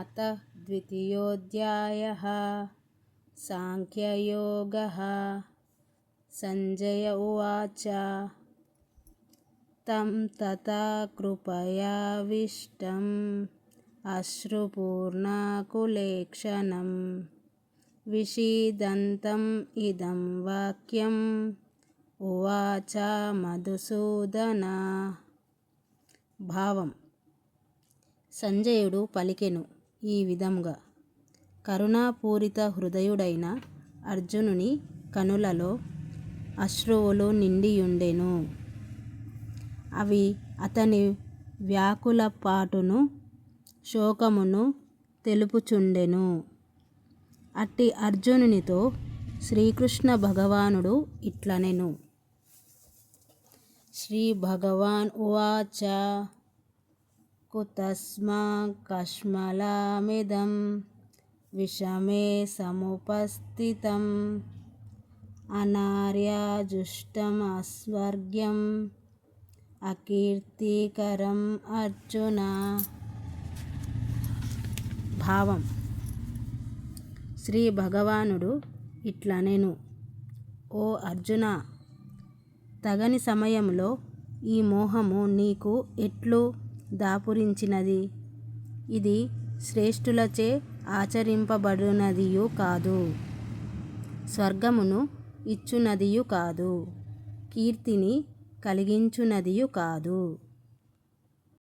अथ द्वितीयोऽध्यायः साङ्ख्ययोगः सञ्जय उवाच तं तथा कृपयाविष्टम् अश्रुपूर्णाकुलेक्षणं विषीदन्तम् इदं वाक्यम् उवाच మధుసూదన భావం సంజయుడు పలికెను ఈ విధంగా కరుణాపూరిత హృదయుడైన అర్జునుని కనులలో అశ్రువులు నిండియుండెను. అవి అతని వ్యాకుల పాటును శోకమును తెలుపుచుండెను. అట్టి అర్జునునితో శ్రీకృష్ణ భగవానుడు ఇట్లనెను. శ్రీ భగవాన్ ఉవాచ. కుతస్మా కష్మలామిదం విషమే సముపస్థితం అనార్యాజుష్టమస్వర్గ్యం అకీర్తికరం అర్జున భావం శ్రీ భగవానుడు ఇట్లనెను ఓ అర్జున తగని సమయంలో ఈ మోహము నీకు ఎట్లు? దాపురించినది. ఇది శ్రేష్ఠులచే ఆచరింపబడినదియు కాదు. స్వర్గమును ఇచ్చునదియు కాదు. కీర్తిని కలిగించునదియు కాదు.